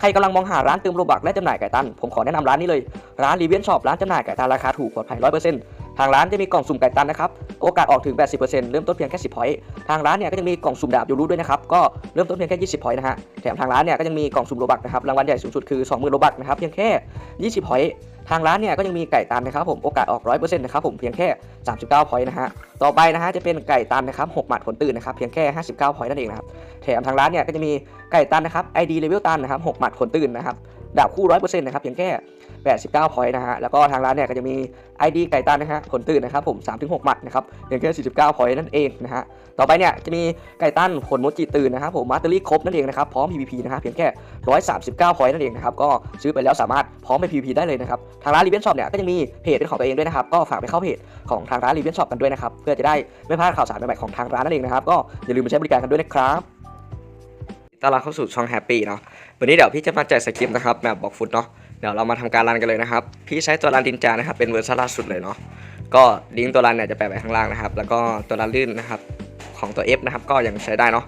ใครกำลังมองหาร้านเติมโลบักและจำหน่ายไก่ตัน ผมขอแนะนำร้านนี้เลย ร้านรีเวนช็อปร้านจำหน่ายไก่ตันราคาถูกปลอดภัย100% ทางร้านจะมีกล่องสุ่มไก่ตันนะครับโอกาสออกถึง 80%เริ่มต้นเพียงแค่ 10พอยต์ทางร้านเนี่ยก็จะมีกล่องสุ่มดาบยูรูด้วยนะครับก็เริ่มต้นเพียงแค่ 20พอยต์นะฮะแถมทางร้านเนี่ยก็ยังมีกล่องสุ่มโลบักนะครับรางวัลใหญ่สูงสุดคือ 20,000โลบักนะครับเพียงแค่ 20พอยต์ทางร้านเนี่ยก็ยังมีไก่ตันนะครับผมโอกาสออก100%นะครับผมเพียงแค่ 39พอยต์นะฮะต่อไปนะฮะจะเป็นไก่ตันนะครับ6หมัดผลตื่นนะครับเพียงแค่ 59พอยต์นั่นเองนะครับแถมทางร้านเนี่ยก็จะมีไก่ตันนะครับ ID เลเวลตันนะครับ6หมัดผลตื่นนะครับ ดาบคู่100%นต์นะครับเพียงแค่89พอยต์นะฮะแล้วก็ทางร้านเนี่ยก็จะมี ID ไก่ตันนะฮะผลตื่นนะครับผม3-6หกหมัดนะครับเพียงแค่49พอยต์นั่นเองนะฮะต่อไปเนี่ยจะมีไก่ตันผลโมจิตื่นนะครับผมมาสเตอรี่ครบนั่นเองนะครับพร้อม PVP นะฮะเพียงแค่139พอยต์นั่นเองนะครับก็ซื้อไปแล้วสามารถพร้อมไป PVP ได้เลยนะครับทางร้านรีเวนช็อปเนี่ยก็จะมีเพจเป็นของตัวเองด้วยนะครับก็ฝากไปเข้าเพจของทางร้านรีเวนช็อปกันด้วยนะครับเพื่อจะได้ไม่พลาดข่าวสารใหม่ๆของทางร้านนั่นเองนะครับก็อย่าลืมไปใช้บริการกันด้วยนะครับ ต้อนรับเข้าสู่ช่องแฮปปี้เนาะวันนี้เดี๋ยวพี่จะมาแจกสคริปนะครับแบบบอกฟุตเนาะเดี๋ยวเรามาทำการรันกันเลยนะครับ พี่ใช้ตัวรันดินจานะครับเป็นเวอร์ชันล่าสุดเลยเนาะก็ลิงก์ตัวรันเนี่ยจะแปะไว้ข้างล่างนะครับแล้วก็ตัวรันลื่นนะครับของตัว F นะครับก็ยังใช้ได้เนาะ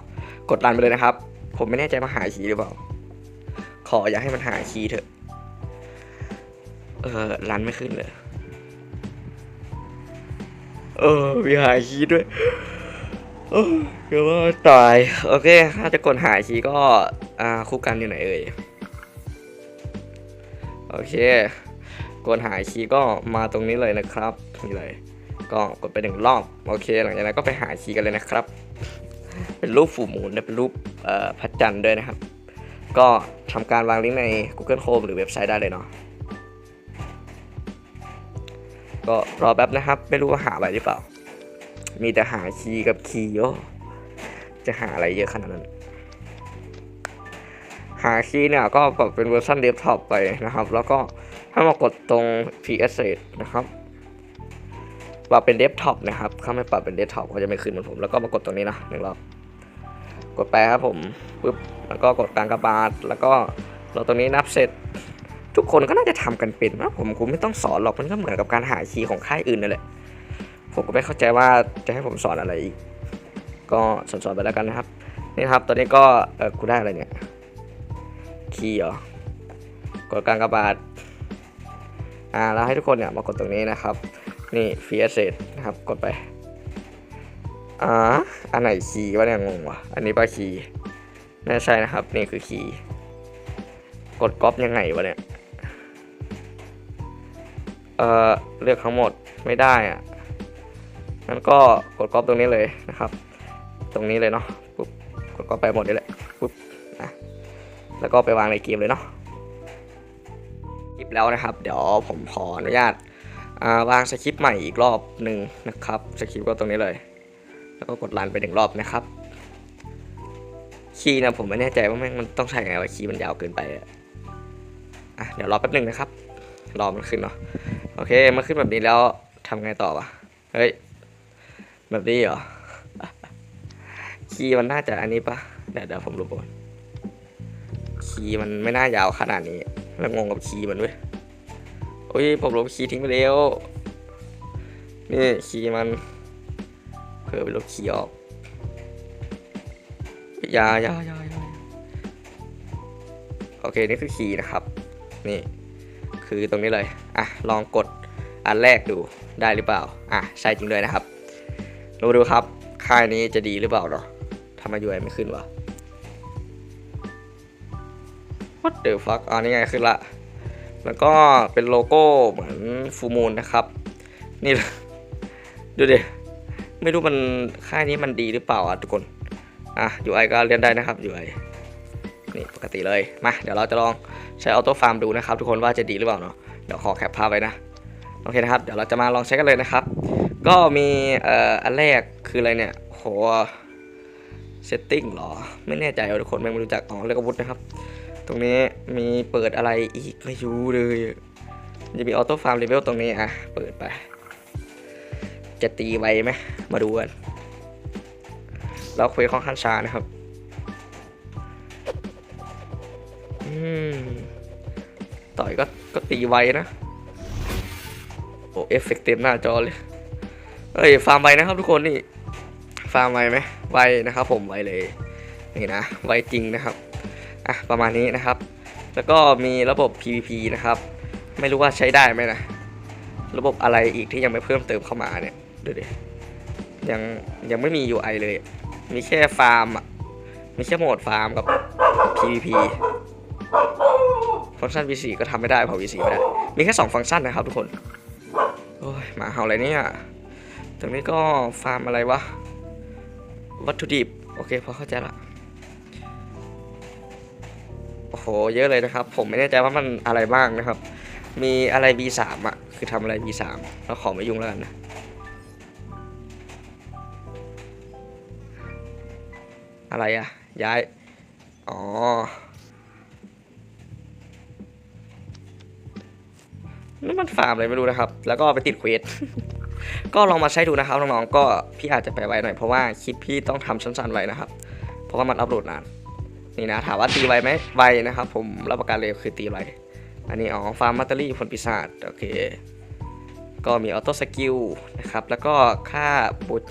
กดรันไปเลยนะครับ ผมไม่แน่ใจมาหาคีย์หรือเปล่า ขออย่าให้มันหาคีย์เถอะเออรันไม่ขึ้นเลยเออมีหาคีย์ด้วย เออเดี๋ยวว่าตายโอเค ถ้าจะกดหายคีย์ก็อ่าคู่กันอยู่ไหนเอ่ยโอเค กดหายคีย์ก็มาตรงนี้เลยนะครับนี่เลย ก็กดไปหนึ่งรอบโอเค หลังจากนั้นก็ไปหาคีย์กันเลยนะครับ เป็นรูปฝูมูลและเป็นรูปพระจันทร์ด้วยนะครับ ก็ทำการวางลิงก์ใน Google Chrome หรือเว็บไซต์ได้เลยเนาะก็รอแป๊บนะครับ ไม่รู้ว่าหาอะไรหรือเปล่า มีแต่หาคีย์กับคีย์โอจะหาอะไรเยอะขนาดนั้น หาคีย์เนี่ยก็ปรับเป็นเวอร์ชันเดสก์ท็อปไปนะครับ แล้วก็ให้มากดตรง PS นะครับปรับเป็นเดสก์ท็อปนะครับถ้าไม่ปรับเป็นเดสก์ท็อปก็จะไม่ขึ้นเหมือนผม แล้วก็มากดตรงนี้นะหนึ่งรอบกดไปครับผมปุ๊บแล้วก็กดกลางกระบาดแล้วก็เราตรงนี้นับเสร็จ ทุกคนก็น่าจะทำกันเป็นนะผมคงไม่ต้องสอนหรอกมันก็เหมือนกับการหาคีย์ของค่ายอื่นนั่นแหละ ผมก็ไม่เข้าใจว่าจะให้ผมสอนอะไรอีก ก็สอนไปแล้วกันนะครับ นี่ครับ ตอนนี้ก็เออกูได้อะไรเนี่ย คีย์เหรอกดกลางกระบาดอ่าแล้วให้ทุกคนเนี่ยมากดตรงนี้นะครับ นี่ฟรีเซตนะครับ กดไปอ่าอันไหนคีย์วะเนี่ยงงวะอันนี้ป่ะคีย์น่าใช่นะครับ นี่คือคีย์กดก๊อปยังไงวะเนี่ย เอ่อเลือกทั้งหมดไม่ได้อะ งั้นก็กดก๊อปตรงนี้เลยนะครับ ตรงนี้เลยเนาะปุ๊บกดก๊อปไปหมดนี่แหละปุ๊บนะแล้วก็ไปวางในเกมเลยเนาะคลิปแล้วนะครับ เดี๋ยวผมขออนุญาตอ่าวางสคริปต์ใหม่อีกรอบหนึ่งนะครับสคริปต์ก็ตรงนี้เลย แล้วก็กดรันไปหนึ่งรอบนะครับคีย์นะผมไม่แน่ใจว่าแม่งมันต้องใช้ไงวะคีย์มันยาวเกินไปอะอะเดี๋ยวรอแป๊บหนึ่งนะครับ รอมันขึ้นเนาะโอเคมันขึ้นแบบนี้แล้วทำไงต่อวะเฮ้ย แบบนี้เหรอคีย์มันน่าจะอันนี้ปะเดี๋ยวเดี๋ยวผมรู้ก่อนคีย์มันไม่น่ายาวขนาดนี้ แล้วงงกับคีย์มันเว้ยโอ้ยผมลบคีย์ทิ้งไปแล้วนี่คีย์มันเพิ่ไปลบคีย์ออกยาอยาอยาโอเคนี่คือคีย์นะครับ นี่ คือตรงนี้เลย อะ ลองกดอันแรกดูได้หรือเปล่า อะ ใช่จริงด้วยนะครับ ดูดูครับ ค่ายนี้จะดีหรือเปล่าเนาะทำไมยูไอไม่ขึ้นวะ What the fuck อันนี้ไงขึ้นละ แล้วก็เป็นโลโก้เหมือนฟูมูลนะครับ นี่ ดูดิ ไม่รู้มันค่ายนี้มันดีหรือเปล่าอะทุกคน อะ UI ก็เรียนได้นะครับ UI นี่ปกติเลย มา เดี๋ยวเราจะลองใช้ออโต้ฟาร์มดูนะครับ ทุกคนว่าจะดีหรือเปล่าเนาะ เดี๋ยวขอแคปภาพไว้นะ โอเคนะครับ เดี๋ยวเราจะมาลองใช้กันเลยนะครับ ก็มีเอ่ออันแรกคืออะไรเนี่ยโหเซตติ้งหรอ ไม่แน่ใจทุกคนไม่รู้จักอ๋อเรียกอาวุธนะครับ ตรงนี้มีเปิดอะไรอีกไม่รู้เลยจะมีออโต้ฟาร์มเลเวลตรงนี้อะ เปิดไป จะตีไวไหมมาดูกัน เราคุยค่อนข้างช้านะครับอืมต่อยก็ก็ตีไวนะ โอ้เอฟเฟกต์เต็มหน้าจอเลยเอ้ยฟาร์มไวนะครับทุกคนนี่ฟาร์มไวไหมไวนะครับ ผมไวเลยนี่นะไวจริงนะครับอะประมาณนี้นะครับ แล้วก็มีระบบ PVP นะครับ ไม่รู้ว่าใช้ได้ไหมนะระบบอะไรอีกที่ยังไม่เพิ่มเติมเข้ามาเนี่ยดูดิยังยังไม่มี UI เลย มีแค่ฟาร์มอะมีแค่โหมดฟาร์มกับ PVP ฟังก์ชัน V4 ก็ทำไม่ได้เพราะ V4 ไม่ได้ มีแค่ 2 ฟังก์ชันนะครับทุกคน โอ้ยหมาเห่าอะไรเนี่ย ตรงนี้ก็ฟาร์มอะไรวะ วัตถุดิบ โอเคพอเข้าใจละ โอ้โห เยอะเลยนะครับ ผมไม่แน่ใจว่ามันอะไรบ้างนะครับ มีอะไร V3 อะ คือทำอะไร V3 เราขอไม่ยุ่งแล้วกันนะอะไรอะย้าย อ๋อ นั่นมันฟาร์มอะไรไม่รู้นะครับ แล้วก็ไปติดเควส ก็ลองมาใช้ดูนะครับน้องๆ ก็พี่อาจจะไปไวหน่อยเพราะว่าคลิปพี่ต้องทำสั้นๆไว้นะครับ เพราะว่ามันอัปโหลดนาน นี่นะถามว่าตีไวไหมไวนะครับ ผมรับประกันเลยคือตีไว อันนี้อ๋อฟาร์มมัตเตอรี่ผลปีศาจโอเค ก็มีออโต้สกิลนะครับ แล้วก็ค่าบุต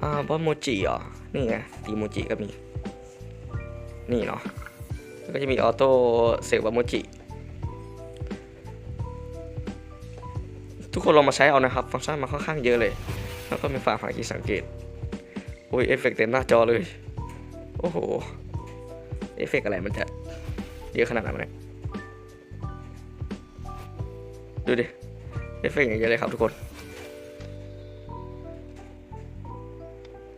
อ่าบอสโมจิเหรอนี่ไงตีโมจิก็มี นี่เนาะ ก็จะมีออโต้เสกบอสโมจิ ทุกคนลองมาใช้เอานะครับ ฟังก์ชันมันค่อนข้างเยอะเลย แล้วก็มีฝาฝาคีสังเกตโอ้ยเอฟเฟกต์เต็มหน้าจอเลย โอ้โห เอฟเฟกต์อะไรมันจะเยอะขนาดนั้นเนี่ยดูดิ เอฟเฟกต์อย่างเยอะเลยครับทุกคน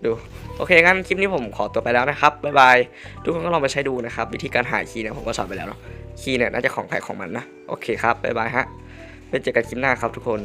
ดู โอเคงั้นคลิปนี้ผมขอตัวไปแล้วนะครับ บ๊ายบาย ทุกคนก็ลองไปใช้ดูนะครับ วิธีการหาคีย์เนี่ยผมก็สอนไปแล้วเนาะ คีย์เนี่ยน่าจะของใครของมันนะ โอเคครับ บ๊ายบายฮะ ไว้เจอกันคลิปหน้าครับทุกคน